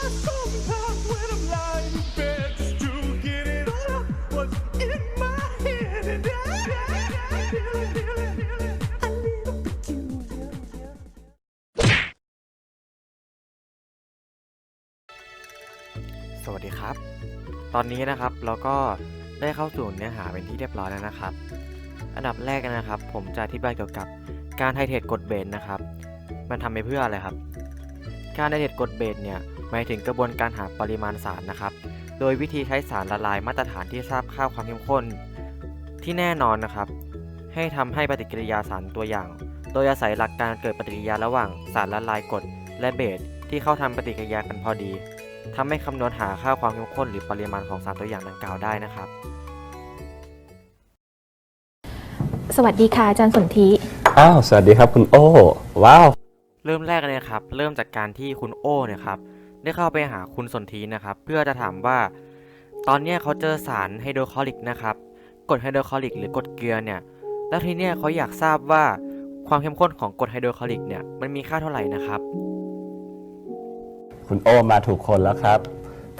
สวัสดีครับ ตอนนี้นะครับเราก็ได้เข้าสู่เนื้อหาเป็นที่เรียบร้อยแล้วนะครับ อันดับแรกนะครับ ผมจะอธิบายเกี่ยวกับการไทเทรตกรดเบสนะครับ มันทำไปเพื่ออะไรครับ การไทเทรตกรดเบสเนี่ย หมายถึงกระบวนการหาปริมาณสารนะครับ โดยวิธีใช้สารละลายมาตรฐานที่ทราบค่าความเข้มข้น ที่แน่นอนนะครับ ให้ทำให้ปฏิกิริยาสารตัวอย่าง โดยอาศัยหลักการเกิดปฏิกิริยาระหว่างสารละลายกรดและเบสที่เข้าทำปฏิกิริยากันพอดีทำให้คำนวณหาค่าความเข้มข้นหรือปริมาณของสารตัวอย่างดังกล่าวได้นะครับ สวัสดีค่ะอาจารย์สนธิอ้าวสวัสดีครับคุณโอ้ว้าวเริ่มแรกเลยนะครับ เริ่มจากการที่คุณโอ้เนี่ยครับ ได้เข้าไปหาคุณสนธีนะครับ เพื่อจะถามว่า ตอนเนี้ยเขาเจอสารไฮโดรคลอริกนะครับกรดไฮโดรคลอริกหรือกรดเกลือเนี่ยแล้วทีเนี้ยเขาอยากทราบว่าความเข้มข้นของกรดไฮโดรคลอริกเนี่ยมันมีค่าเท่าไหร่นะครับ คุณโอ้มาถูกคนแล้วครับ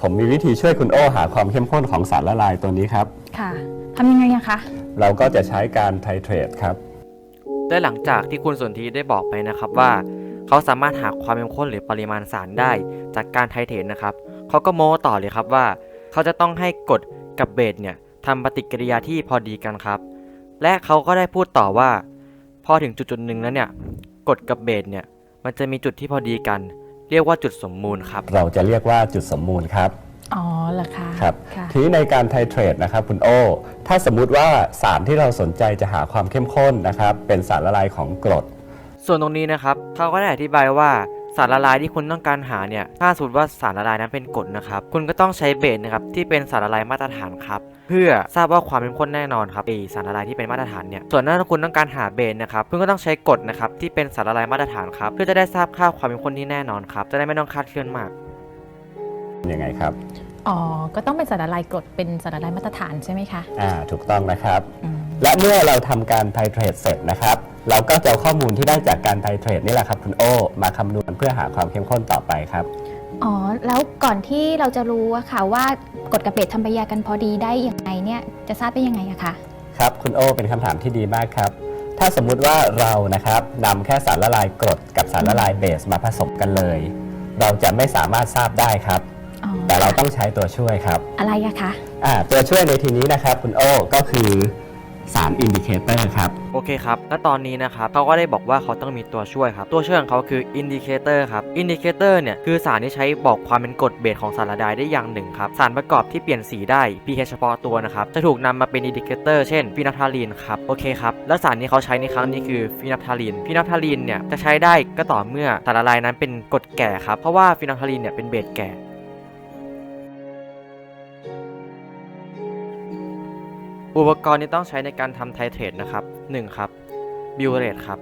ผมมีวิธีช่วยคุณโอ้หาความเข้มข้นของสารละลายตัวนี้ครับ ค่ะทำยังไงอะคะ เราก็จะใช้การไทเทรตครับได้หลังจากที่คุณสนธีได้บอกไปนะครับว่า เขาสามารถหาความเข้มข้นหรือปริมาณสารได้จากการไทเทรตนะครับเขาก็โม้ต่อเลยครับว่า เขาจะต้องให้กรดกับเบสเนี่ยทำปฏิกิริยาที่พอดีกันครับ และเขาก็ได้พูดต่อว่า พอถึงจุดจุดๆหนึ่งแล้วเนี่ยกรดกับเบสเนี่ยมันจะมีจุดที่พอดีกัน เรียกว่าจุดสมมูลครับ เราจะเรียกว่าจุดสมมูลครับอ๋อเหรอคะครับค่ะทีนี้ในการไทเทรตนะครับคุณโอ้ถ้าสมมุติว่าสารที่เราสนใจจะหาความเข้มข้นนะครับ เป็นสารละลายของกรด ส่วนตรงนี้นะครับเขาก็ได้อธิบายว่าสารละลายที่คุณต้องการหาเนี่ยถ้าสมมติว่าสารละลายนั้นเป็นกรดนะครับ คุณก็ต้องใช้เบสนะครับที่เป็นสารละลายมาตรฐานครับเพื่อทราบว่าความเข้มข้นแน่นอนครับไอสารละลายที่เป็นมาตรฐานเนี่ยส่วนถ้าคุณต้องการหาเบสนะครับคุณก็ต้องใช้กรดนะครับที่เป็นสารละลายมาตรฐานครับเพื่อจะได้ทราบค่าความเข้มข้นที่แน่นอนครับจะได้ไม่ต้องคลาดเคลื่อนมากยังไงครับอ๋อก็ต้องเป็นสารละลายกรดเป็นสารละลายมาตรฐานใช่ไหมคะอ่าถูกต้องนะครับอืมและเมื่อเราทำการไทเทรตเสร็จนะครับ เราก็จะเอาข้อมูลที่ได้จากการไทเทรตนี่แหละครับคุณโอ้มาคำนวณเพื่อหาความเข้มข้นต่อไปครับ อ๋อ แล้วก่อนที่เราจะรู้อะค่ะว่ากฎกับเบสทำปฏิกิริยากันพอดีได้ยังไงเนี่ยจะทราบได้ยังไงอะคะครับคุณโอเป็นคำถามที่ดีมากครับ ถ้าสมมุติว่าเรานะครับนำแค่สารละลายกรดกับสารละลายเบสมาผสมกันเลย เราจะไม่สามารถทราบได้ครับ อ๋อแต่เราต้องใช้ตัวช่วยครับ อะไรอะคะ อ่าตัวช่วยในทีนี้นะครับคุณโอก็คือ สารอินดิเคเตอร์ครับ โอเคครับ และตอนนี้นะครับเขาก็ได้บอกว่าเขาต้องมีตัวช่วยครับ ตัวช่วยของเขาคืออินดิเคเตอร์ครับอินดิเคเตอร์เนี่ย คือสารที่ใช้บอกความเป็นกรดเบสของสารละลายได้อย่างหนึ่งครับ สารประกอบที่เปลี่ยนสีได้ pH เฉพาะตัวนะครับ จะถูกนำมาเป็นอินดิเคเตอร์เช่นฟีนัทาลีนครับ โอเคครับ และสารที่เขาใช้ในครั้งนี้คือฟีนัทาลีนฟีนัทาลีนเนี่ย จะใช้ได้ก็ต่อเมื่อสารละลายนั้นเป็นกรดแก่ครับ เพราะว่าฟีนัทาลีนเนี่ยเป็นเบสแก่ อุปกรณ์ที่ต้องใช้ในการทำไทเทรตนะครับ 1. ครับบิวเรตครับ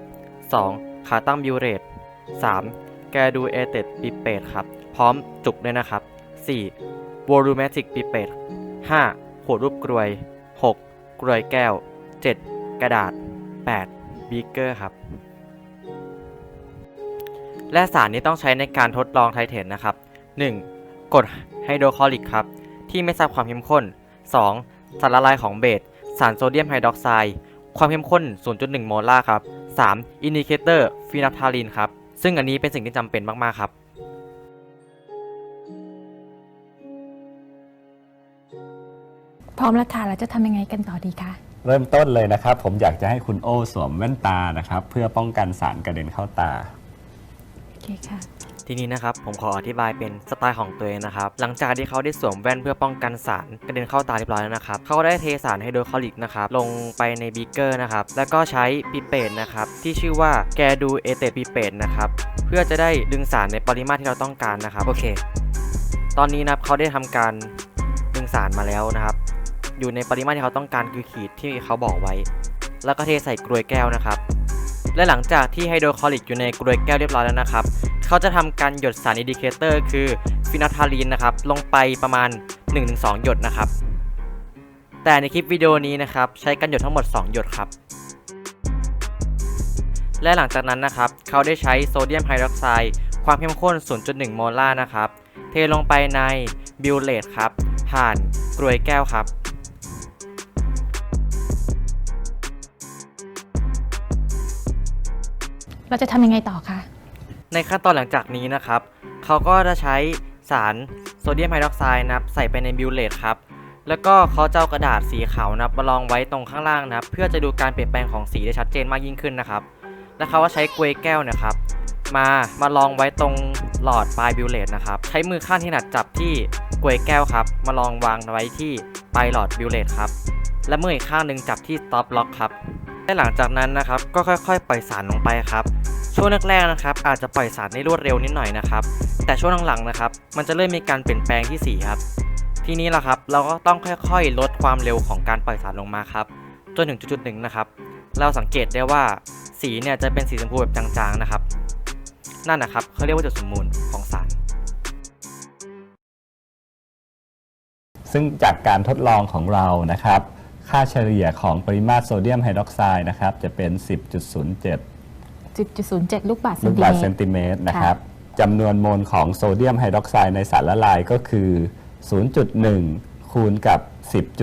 2. ขาตั้งบิวเรต 3. แกดูเอเตดปิเปตครับ พร้อมจุกด้วยนะครับ 4. วอลูเมติกปิเปต 5. ขวดรูปกรวย 6. กรวยแก้ว 7. กระดาษ 8. บีเกอร์ครับ และสารที่ต้องใช้ในการทดลองไทเทรตนะครับ 1. กรดไฮโดรคลอริกครับ ที่ไม่ทราบความเข้มข้น 2. สารละลายของเบส สารโซเดียมไฮดรอกไซด์ ความเข้มข้น 0.1 โมลาร์ครับ 3. อินดิเคเตอร์ฟีนัฟทาลีนครับ ซึ่งอันนี้เป็นสิ่งที่จำเป็นมาก ๆ ครับพร้อมแล้วค่ะเราจะทำยังไงกันต่อดีคะเริ่มต้นเลยนะครับ ผมอยากจะให้คุณโอสวมแว่นตานะครับ เพื่อป้องกันสารกระเด็นเข้าตา โอเคค่ะ ทีนี้นะครับผมขออธิบายเป็นสไตล์ของตัวเองนะครับหลังจากที่เขาได้สวมแว่นเพื่อป้องกันสารกระเด็นเข้าตาเรียบร้อยแล้วนะครับเขาก็ได้เทสารไฮโดรคลอริกนะครับลงไปในบีเกอร์นะครับแล้วก็ใช้ปิเปตนะครับที่ชื่อว่าแกดูเอเตปิเปตนะครับเพื่อจะได้ดึงสารในปริมาตรที่เราต้องการนะครับโอเค ตอนนี้นะครับเขาได้ทำการดึงสารมาแล้วนะครับ อยู่ในปริมาตรที่เขาต้องการคือขีดที่เขาบอกไว้ แล้วก็เทใส่กรวยแก้วนะครับและหลังจากที่ไฮโดรคลอริกอยู่ในกรวยแก้วเรียบร้อยแล้วนะครับ เขาจะทำการหยดสารอินดิเคเตอร์คือฟินาทาลีนนะครับลงไปประมาณ 1-2 หยดนะครับ แต่ในคลิปวิดีโอนี้นะครับใช้กันหยดทั้งหมด 2 หยดครับ และหลังจากนั้นนะครับเขาได้ใช้โซเดียมไฮดรอกไซด์ความเข้มข้น 0.1 โมลาร์นะครับเทลงไปในบิลเลตครับผ่านกรวยแก้วครับเราจะทำยังไงต่อคะ ในขั้นตอนหลังจากนี้นะครับเขาก็จะใช้สารโซเดียมไฮดรอกไซด์นะครับใส่ไปในบิลเลตครับแล้วก็เขาจะเอากระดาษสีขาวนะครับมาลองไว้ตรงข้างล่างนะครับเพื่อจะดูการเปลี่ยนแปลงของสีได้ชัดเจนมากยิ่งขึ้นนะครับแล้วเขาก็ใช้กลวยแก้วนะครับมามาลองไว้ตรงหลอดปลายบิลเลตนะครับใช้มือข้างที่ถนัดจับที่กลวยแก้วครับมาลองวางไว้ที่ปลายหลอดบิลเลตครับและมืออีกข้างหนึ่งจับที่ stop lock ครับและหลังจากนั้นนะครับก็ค่อยๆปล่อยสารลงไปครับ ช่วงแรกๆนะครับอาจจะปล่อยสารได้รวดเร็วนิดหน่อยนะครับ แต่ช่วงหลังๆนะครับมันจะเริ่มมีการเปลี่ยนแปลงที่สีครับ ทีนี้ละครับเราก็ต้องค่อยๆ ลดความเร็วของการปล่อยสารลงมาครับจนถึงจุดๆหนึ่งนะครับ เราสังเกตได้ว่าสีเนี่ยจะเป็นสีชมพูแบบจางๆนะครับ นั่นนะครับเขาเรียกว่าจุดสมบูรณ์ของสารซึ่งจากการทดลองของเรานะครับ ค่าเฉลี่ยของปริมาตรโซเดียมไฮดรอกไซด์นะครับ จะเป็น 10.07 10.07 ลูกบาศก์เซลูนกติบาศเมก์เซตนรติเมตรนะครับจำนวนโมลของโซเดียมไฮดรอกไซด์ในสารละลายก็คือ 0.1 คูณกับ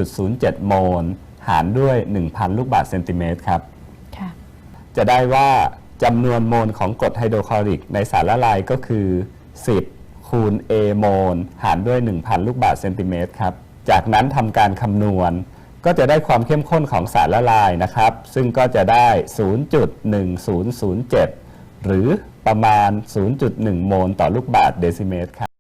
10.07 โมล หารด้วย 1,000 ลูกบาศก์เซนติเมตรครับ ค่ะ จะได้ว่าจำนวนโมลของกรดไฮโดรคลอริกในสารละลายก็คือ 10 คูณ A โมล หารด้วย 1,000 ลูกบาศก์เซนติเมตรครับ จากนั้นทำการคำนวณ ก็จะได้ความเข้มข้นของสารละลายนะครับ ซึ่งก็จะได้ 0.1007 หรือประมาณ 0.1 โมลต่อลูกบาศก์เดซิเมตรครับ